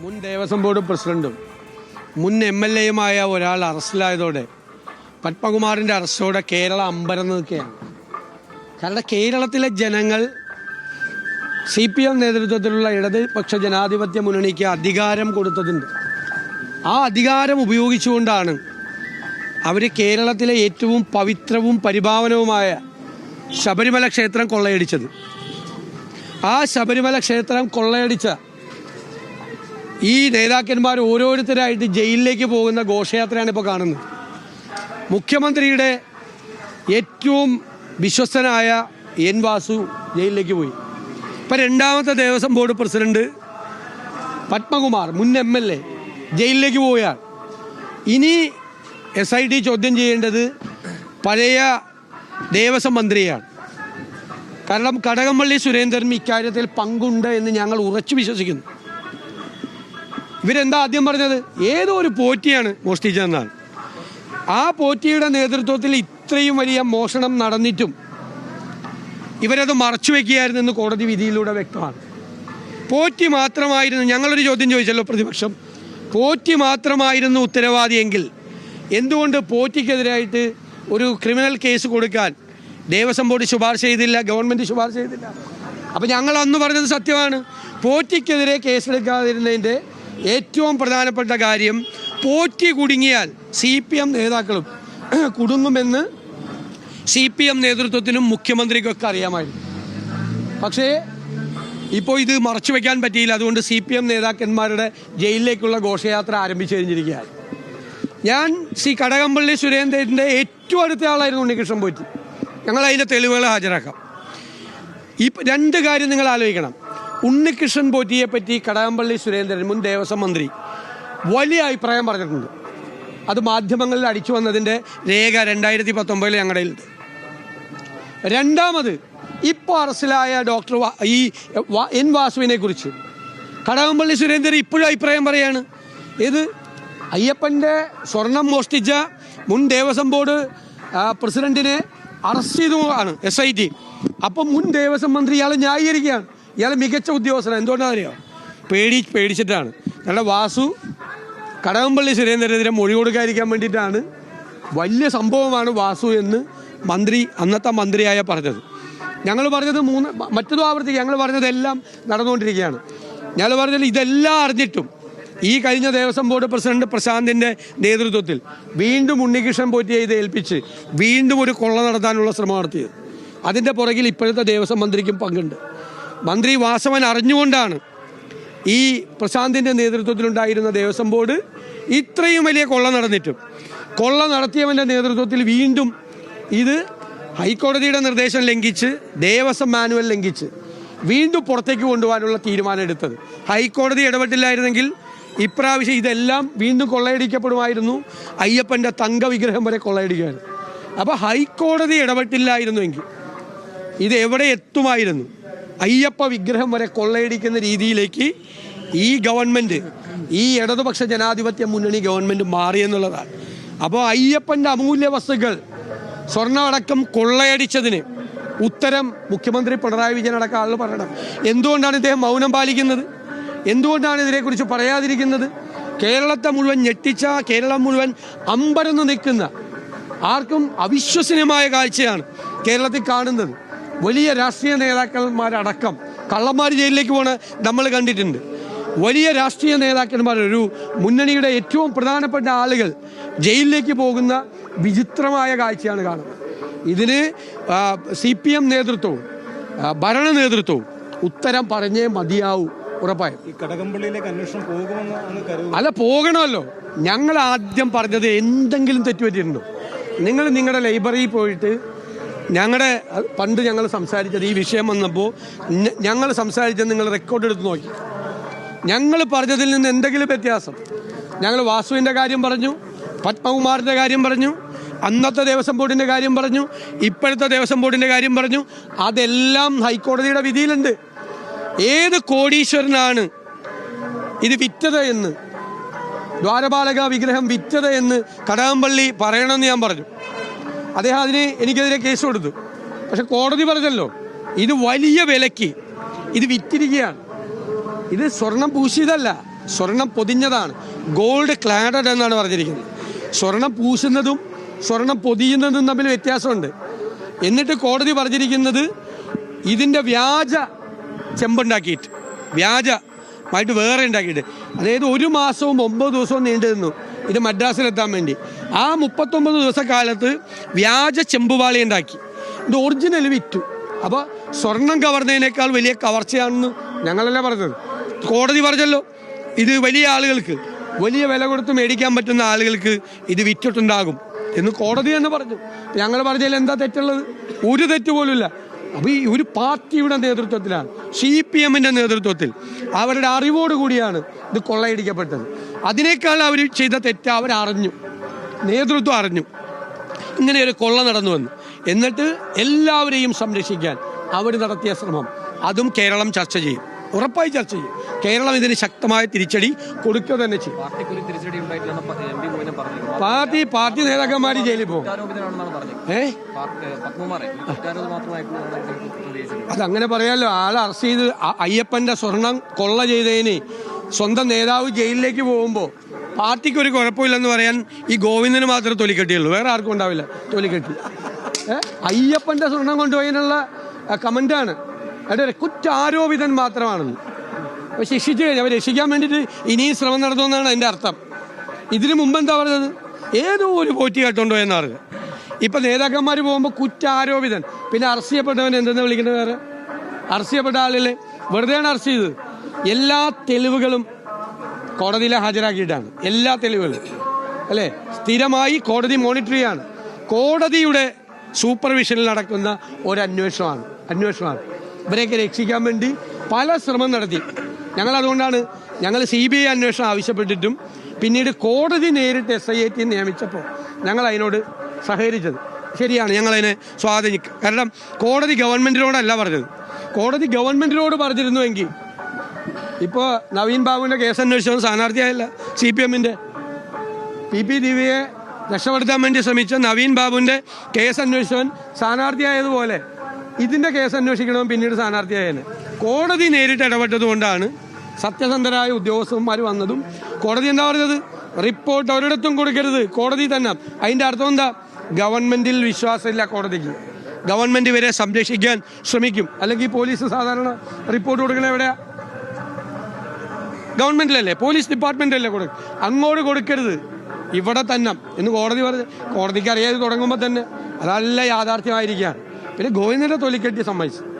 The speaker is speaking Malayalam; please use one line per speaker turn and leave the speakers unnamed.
മുൻ ദേവസ്വം ബോർഡ് പ്രസിഡന്റും മുൻ എം എൽ എയുമായ ഒരാൾ അറസ്റ്റിലായതോടെ പത്മകുമാറിന്റെ അറസ്റ്റോടെ കേരള അമ്പരന്ന് നിൽക്കുകയാണ്. കാരണം കേരളത്തിലെ ജനങ്ങൾ സി പി എം നേതൃത്വത്തിലുള്ള ഇടതുപക്ഷ ജനാധിപത്യ മുന്നണിക്ക് അധികാരം കൊടുത്തതുണ്ട്. ആ അധികാരം ഉപയോഗിച്ചുകൊണ്ടാണ് അവർ കേരളത്തിലെ ഏറ്റവും പവിത്രവും പരിഭാവനവുമായ ശബരിമല ക്ഷേത്രം കൊള്ളയടിച്ചത്. ആ ശബരിമല ക്ഷേത്രം കൊള്ളയടിച്ച ഈ നേതാക്കന്മാർ ഓരോരുത്തരായിട്ട് ജയിലിലേക്ക് പോകുന്ന ഘോഷയാത്രയാണ് ഇപ്പോൾ കാണുന്നത്. മുഖ്യമന്ത്രിയുടെ ഏറ്റവും വിശ്വസ്തനായ എൻ വാസു ജയിലിലേക്ക് പോയി. ഇപ്പം രണ്ടാമത്തെ ദേവസ്വം ബോർഡ് പ്രസിഡന്റ് പത്മകുമാർ മുൻ എം എൽ എ ജയിലിലേക്ക് പോവുകയാണ്. ഇനി എസ് ഐ ടി ചോദ്യം ചെയ്യേണ്ടത് പഴയ ദേവസ്വം മന്ത്രിയാണ്. കാരണം കടകംപള്ളി സുരേന്ദ്രൻ ഇക്കാര്യത്തിൽ പങ്കുണ്ട് എന്ന് ഞങ്ങൾ ഉറച്ചു വിശ്വസിക്കുന്നു. ഇവരെന്താ ആദ്യം പറഞ്ഞത്? ഏതോ ഒരു പോറ്റിയാണ് മോഷ്ടിച്ചതെന്നാണ് ആ പോറ്റിയുടെ നേതൃത്വത്തിൽ ഇത്രയും വലിയ മോഷണം നടന്നിട്ടും ഇവരത് മറച്ചു വെക്കുകയായിരുന്നു എന്ന് കോടതി വിധിയിലൂടെ വ്യക്തമാണ്. പോറ്റി മാത്രമായിരുന്നു ഞങ്ങളൊരു ചോദ്യം ചോദിച്ചല്ലോ പ്രതിപക്ഷം. പോറ്റി മാത്രമായിരുന്നു ഉത്തരവാദിയെങ്കിൽ എന്തുകൊണ്ട് പോറ്റിക്കെതിരായിട്ട് ഒരു ക്രിമിനൽ കേസ് കൊടുക്കാൻ ദേവസ്വം ബോർഡ് ശുപാർശ ചെയ്തില്ല ഗവൺമെന്റ് ശുപാർശ ചെയ്തില്ല? അപ്പോൾ ഞങ്ങൾ അന്ന് പറഞ്ഞത് സത്യമാണ്. പോറ്റിക്കെതിരെ കേസെടുക്കാതിരുന്നതിന്റെ ഏറ്റവും പ്രധാനപ്പെട്ട കാര്യം പോറ്റി കുടുങ്ങിയാൽ സി പി എം നേതാക്കളും കുടുങ്ങുമെന്ന് സി പി എം നേതൃത്വത്തിനും മുഖ്യമന്ത്രിക്കൊക്കെ അറിയാമായിരുന്നു. പക്ഷേ ഇപ്പോൾ ഇത് മറച്ചു വെക്കാൻ പറ്റിയില്ല. അതുകൊണ്ട് സി പി എം നേതാക്കന്മാരുടെ ജയിലിലേക്കുള്ള ഘോഷയാത്ര ആരംഭിച്ചു കഴിഞ്ഞിരിക്കുകയാണ്. ഞാൻ ശ്രീ കടകംപള്ളി സുരേന്ദ്രന്റെ ഏറ്റവും അടുത്ത ആളായിരുന്നു ഉണ്ണികൃഷ്ണൻ പോറ്റി. ഞങ്ങൾ അതിന്റെ തെളിവുകൾ ഹാജരാക്കാം. ഈ രണ്ട് കാര്യം നിങ്ങൾ ആലോചിക്കണം. ഉണ്ണികൃഷ്ണൻ പോറ്റിയെ പറ്റി കടകംപള്ളി സുരേന്ദ്രൻ മുൻ ദേവസ്വം മന്ത്രി വലിയ അഭിപ്രായം പറഞ്ഞിട്ടുണ്ട്. അത് മാധ്യമങ്ങളിൽ അടിച്ചു വന്നതിന്റെ രേഖ രണ്ടായിരത്തി പത്തൊമ്പതിൽ ഞങ്ങളുടെ ഉണ്ട് രണ്ടാമത് ഇപ്പോൾ അറസ്റ്റിലായ ഡോക്ടർ ഈ എൻ വാസുവിനെ കുറിച്ച്. കടകംപള്ളി സുരേന്ദ്രൻ ഇപ്പോഴും അഭിപ്രായം പറയാണ്. ഇത് അയ്യപ്പന്റെ സ്വർണം മോഷ്ടിച്ച മുൻ ദേവസ്വം ബോർഡ് പ്രസിഡന്റിനെ അറസ്റ്റ് ചെയ്തു ആണ് എസ് ഐ ടി അപ്പം മുൻ ദേവസ്വം മന്ത്രി ഇയാൾ ന്യായീകരിക്കുകയാണ്. ഇയാൾ മികച്ച ഉദ്യോഗസ്ഥനാണ് എന്തുകൊണ്ടാണ് അറിയോ? പേടി പേടിച്ചിട്ടാണ്. ഞങ്ങളുടെ വാസു കടകംപള്ളി സുരേന്ദ്രനെതിരെ മൊഴി കൊടുക്കാതിരിക്കാൻ വേണ്ടിയിട്ടാണ് വലിയ സംഭവമാണ് വാസു എന്ന് മന്ത്രി അന്നത്തെ മന്ത്രിയായ പറഞ്ഞത്. ഞങ്ങൾ പറഞ്ഞത് മൂന്ന് മറ്റൊരു ആവർത്തിക്കുക ഞങ്ങൾ പറഞ്ഞതെല്ലാം നടന്നുകൊണ്ടിരിക്കുകയാണ്. ഞങ്ങൾ പറഞ്ഞത് ഇതെല്ലാം അറിഞ്ഞിട്ടും ഈ കഴിഞ്ഞ ദേവസ്വം ബോർഡ് പ്രസിഡന്റ് പ്രശാന്തിന്റെ നേതൃത്വത്തിൽ വീണ്ടും ഉണ്ണികൃഷ്ണൻ പോറ്റിയെ ഇത് ഏൽപ്പിച്ച് വീണ്ടും ഒരു കൊള്ള നടത്താനുള്ള ശ്രമം നടത്തിയത്. അതിന്റെ പുറകിൽ ഇപ്പോഴത്തെ ദേവസ്വം മന്ത്രിക്കും പങ്കുണ്ട്. മന്ത്രി വാസവൻ അറിഞ്ഞുകൊണ്ടാണ് ഈ പ്രശാന്തിന്റെ നേതൃത്വത്തിലുണ്ടായിരുന്ന ദേവസ്വം ബോർഡ് ഇത്രയും വലിയ കൊള്ള നടന്നിട്ടും. കൊള്ള നടത്തിയവന്റെ നേതൃത്വത്തിൽ വീണ്ടും ഇത് ഹൈക്കോടതിയുടെ നിർദ്ദേശം ലംഘിച്ച് ദേവസ്വം മാനുവൽ ലംഘിച്ച് വീണ്ടും പുറത്തേക്ക് കൊണ്ടുപോകാനുള്ള തീരുമാനം എടുത്തത് ഹൈക്കോടതി ഇടപെട്ടില്ലായിരുന്നെങ്കിൽ ഇപ്രാവശ്യം ഇതെല്ലാം വീണ്ടും കൊള്ളയടിക്കപ്പെടുമായിരുന്നു. അയ്യപ്പന്റെ തങ്ക വിഗ്രഹം വരെ കൊള്ളയടിക്കുമായിരുന്നു അപ്പോൾ ഹൈക്കോടതി ഇടപെട്ടില്ലായിരുന്നുവെങ്കിൽ ഇത് എവിടെ എത്തുമായിരുന്നു? അയ്യപ്പ വിഗ്രഹം വരെ കൊള്ളയടിക്കുന്ന രീതിയിലേക്ക് ഈ ഗവൺമെന്റ് ഈ ഇടതുപക്ഷ ജനാധിപത്യ മുന്നണി ഗവൺമെന്റ് മാറിയെന്നുള്ളതാണ് അപ്പോൾ അയ്യപ്പന്റെ അമൂല്യ വസ്തുക്കൾ സ്വർണമടക്കം കൊള്ളയടിച്ചതിന് ഉത്തരം മുഖ്യമന്ത്രി പിണറായി വിജയൻ അടക്കം ആളുകൾ പറയണം. എന്തുകൊണ്ടാണ് ഇദ്ദേഹം മൗനം പാലിക്കുന്നത്? എന്തുകൊണ്ടാണ് ഇതിനെക്കുറിച്ച് പറയാതിരിക്കുന്നത്? കേരളത്തെ മുഴുവൻ ഞെട്ടിച്ച കേരളം മുഴുവൻ അമ്പരന്ന് നിൽക്കുന്ന ആർക്കും അവിശ്വസനീയമായ കാഴ്ചയാണ് കേരളത്തിൽ കാണുന്നത്. വലിയ രാഷ്ട്രീയ നേതാക്കന്മാരടക്കം കള്ളന്മാർ ജയിലിലേക്ക് പോണ നമ്മൾ കണ്ടിട്ടുണ്ട്. വലിയ രാഷ്ട്രീയ നേതാക്കന്മാർ ഒരു മുന്നണിയുടെ ഏറ്റവും പ്രധാനപ്പെട്ട ആളുകൾ ജയിലിലേക്ക് പോകുന്ന വിചിത്രമായ കാഴ്ചയാണ് കാണുന്നത്. ഇതിന് സി പി എം നേതൃത്വവും ഭരണ നേതൃത്വവും ഉത്തരം പറഞ്ഞേ മതിയാവും ഉറപ്പായും. അല്ല പോകണമല്ലോ. ഞങ്ങൾ ആദ്യം പറഞ്ഞത് എന്തെങ്കിലും തെറ്റുപറ്റിയിട്ടുണ്ടോ? നിങ്ങൾ നിങ്ങളുടെ ലൈബ്രറിയിൽ പോയിട്ട് ഞങ്ങളുടെ പണ്ട് ഞങ്ങൾ സംസാരിച്ചത് ഈ വിഷയം വന്നപ്പോൾ ഞങ്ങൾ സംസാരിച്ചത് നിങ്ങൾ റെക്കോർഡ് എടുത്ത് നോക്കി. ഞങ്ങൾ പറഞ്ഞതിൽ നിന്ന് എന്തെങ്കിലും വ്യത്യാസം? ഞങ്ങൾ വാസുവിന്റെ കാര്യം പറഞ്ഞു പത്മകുമാറിന്റെ കാര്യം പറഞ്ഞു അന്നത്തെ ദേവസ്വം ബോർഡിന്റെ കാര്യം പറഞ്ഞു ഇപ്പോഴത്തെ ദേവസ്വം ബോർഡിന്റെ കാര്യം പറഞ്ഞു അതെല്ലാം ഹൈക്കോടതിയുടെ വിധിയിലുണ്ട്. ഏത് കോടീശ്വരനാണ് ഇത് വിറ്റത് എന്ന്? ദ്വാരപാലക വിഗ്രഹം വിറ്റത് എന്ന് കടകംപള്ളി പറയണമെന്ന് ഞാൻ പറഞ്ഞു. അദ്ദേഹം അതിന് എനിക്കെതിരെ കേസ് കൊടുത്തു. പക്ഷെ കോടതി പറഞ്ഞല്ലോ ഇത് വലിയ വിലയ്ക്ക് ഇത് വിറ്റിരിക്കുകയാണ്. ഇത് സ്വർണം പൂശിയതല്ല സ്വർണം പൊതിഞ്ഞതാണ്. ഗോൾഡ് ക്ലാഡഡ് എന്നാണ് പറഞ്ഞിരിക്കുന്നത്. സ്വർണം പൂശുന്നതും സ്വർണം പൊതിയുന്നതും തമ്മിൽ വ്യത്യാസമുണ്ട്. എന്നിട്ട് കോടതി പറഞ്ഞിരിക്കുന്നത് ഇതിന്റെ വ്യാജ ചെമ്പുണ്ടാക്കിയിട്ട് വ്യാജമായിട്ട് വേറെ ഉണ്ടാക്കിയിട്ട്. അതായത് ഒരു മാസവും ഒമ്പത് ദിവസവും നീണ്ടു നിന്നു. ഇത് മദ്രാസിലെത്താൻ വേണ്ടി. ആ മുപ്പത്തൊമ്പത് ദിവസക്കാലത്ത് വ്യാജ ചെമ്പുപാളി ഉണ്ടാക്കി. ഇത് ഒറിജിനൽ വിറ്റു. അപ്പോൾ സ്വർണം കവർന്നതിനേക്കാൾ വലിയ കവർച്ചയാണെന്ന് ഞങ്ങളല്ലേ പറഞ്ഞത്. കോടതി പറഞ്ഞല്ലോ ഇത് വലിയ ആളുകൾക്ക് വലിയ വില കൊടുത്ത് മേടിക്കാൻ പറ്റുന്ന ആളുകൾക്ക് ഇത് വിറ്റിട്ടുണ്ടാകും എന്ന് കോടതി തന്നെ പറഞ്ഞു. ഞങ്ങൾ പറഞ്ഞതിൽ എന്താ തെറ്റുള്ളത്? ഒരു തെറ്റ് പോലുമില്ല. അപ്പോൾ ഈ ഒരു പാർട്ടിയുടെ നേതൃത്വത്തിലാണ് സി പി എമ്മിന്റെ നേതൃത്വത്തിൽ അവരുടെ അറിവോട് കൂടിയാണ് ഇത് കൊള്ളയടിക്കപ്പെട്ടത്. അതിനേക്കാൾ അവർ ചെയ്ത തെറ്റ് അവരറിഞ്ഞു നേതൃത്വം അറിഞ്ഞു. ഇങ്ങനെ ഒരു കൊള്ള നടന്നു വന്നു എന്നിട്ട് എല്ലാവരെയും സംരക്ഷിക്കാൻ അവർ നടത്തിയ ശ്രമം അതും കേരളം ചർച്ച ചെയ്യും. ഉറപ്പായി ചർച്ച ചെയ്യും. കേരളം ഇതിന് ശക്തമായ തിരിച്ചടി കൊടുക്കുക തന്നെ ചെയ്യും. പാർട്ടി പാർട്ടി നേതാക്കന്മാർ ജയിലിൽ പോകും. ഏ? അതങ്ങനെ പറയാലോ ആളെ അറസ്റ്റ് ചെയ്ത് അയ്യപ്പന്റെ സ്വർണം കൊള്ള ചെയ്തതിന് സ്വന്തം നേതാവ് ജയിലിലേക്ക് പോകുമ്പോൾ പാർട്ടിക്ക് ഒരു കുഴപ്പമില്ലെന്ന് പറയാൻ ഈ ഗോവിന്ദന് മാത്രമേ തൊലിക്കെട്ടിയുള്ളൂ. വേറെ ആർക്കും ഉണ്ടാവില്ല തൊലിക്കെട്ടി? അയ്യപ്പന്റെ സ്വർണം കൊണ്ടുപോയതിനുള്ള കമന്റാണ് അവിടെ കുറ്റാരോപിതൻ മാത്രമാണെന്ന്. അപ്പോൾ ശിക്ഷിച്ചു കഴിഞ്ഞു. അവർ രക്ഷിക്കാൻ വേണ്ടിയിട്ട് ഇനിയും ശ്രമം നടത്തുമെന്നാണ് എന്റെ അർത്ഥം. ഇതിനു മുമ്പ് എന്താ പറഞ്ഞത്? ഏതോ ഒരു പോറ്റി കേട്ടുണ്ടോ എന്ന് പറഞ്ഞത് ഇപ്പം നേതാക്കന്മാർ പോകുമ്പോൾ കുറ്റാരോപിതൻ. പിന്നെ അറസ്റ്റ് ചെയ്യപ്പെട്ടവൻ എന്തെന്ന് വിളിക്കുന്നത് വേറെ? അറസ്റ്റ് ചെയ്യപ്പെട്ട ആളിലെ വെറുതെയാണ് അറസ്റ്റ് ചെയ്തത്. എല്ലാ തെളിവുകളും കോടതിയിൽ ഹാജരാക്കിയിട്ടാണ്. എല്ലാ തെളിവുകളും. അല്ലേ? സ്ഥിരമായി കോടതി മോണിറ്റർ ചെയ്യാണ്. കോടതിയുടെ സൂപ്പർവിഷനിൽ നടക്കുന്ന ഒരു അന്വേഷണമാണ്. അന്വേഷണമാണ്. ഇവരെയൊക്കെ രക്ഷിക്കാൻ വേണ്ടി പല ശ്രമം നടത്തി. ഞങ്ങൾ അതുകൊണ്ടാണ് ഞങ്ങൾ സി ബി ഐ അന്വേഷണം ആവശ്യപ്പെട്ടിട്ടും പിന്നീട് കോടതി നേരിട്ട് എസ് ഐ ടി നിയമിച്ചപ്പോൾ ഞങ്ങൾ അതിനോട് സഹകരിച്ചത്. ശരിയാണ് ഞങ്ങളതിനെ സ്വാധീനിക്കുക കാരണം കോടതി ഗവൺമെന്റിനോടല്ല പറഞ്ഞത്. കോടതി ഗവൺമെന്റിനോട് പറഞ്ഞിരുന്നുവെങ്കിൽ ഇപ്പോൾ നവീൻ ബാബുവിന്റെ കേസ് അന്വേഷണം സ്ഥാനാർത്ഥിയായില്ല സി പി എമ്മിന്റെ പി പി ദിവ്യയെ രക്ഷപ്പെടുത്താൻ വേണ്ടി ശ്രമിച്ച നവീൻ ബാബുവിന്റെ കേസ് അന്വേഷണം സ്ഥാനാർത്ഥിയായതുപോലെ ഇതിന്റെ കേസ് അന്വേഷിക്കണമെന്ന് പിന്നീട് സ്ഥാനാർത്ഥിയായേനെ. കോടതി നേരിട്ട് ഇടപെട്ടത് കൊണ്ടാണ് സത്യസന്ധരായ ഉദ്യോഗസ്ഥന്മാർ വന്നതും. കോടതി എന്താ പറഞ്ഞത്? റിപ്പോർട്ട് ഒരിടത്തും കൊടുക്കരുത്. കോടതി തന്നെ. അതിന്റെ അർത്ഥം എന്താ? ഗവൺമെന്റിൽ വിശ്വാസമില്ല കോടതിക്ക്. ഗവൺമെന്റ് ഇവരെ സംരക്ഷിക്കാൻ ശ്രമിക്കും. അല്ലെങ്കിൽ പോലീസ് സാധാരണ റിപ്പോർട്ട് കൊടുക്കണ എവിടെയാ? ഗവൺമെന്റിലല്ലേ? പോലീസ് ഡിപ്പാർട്ട്മെന്റിലല്ലേ കൊടുക്കും അങ്ങോട്ട് കൊടുക്കരുത്. ഇവിടെ തന്നെ. എന്ന് കോടതി പറഞ്ഞ് കോടതിക്ക് അറിയാതെ തുടങ്ങുമ്പോൾ തന്നെ അതല്ല യാഥാർത്ഥ്യമായിരിക്കുകയാണ് പിന്നെ ഗോവിന്ദന്റെ തൊലിക്കെട്ടി സമ്മതിച്ചു.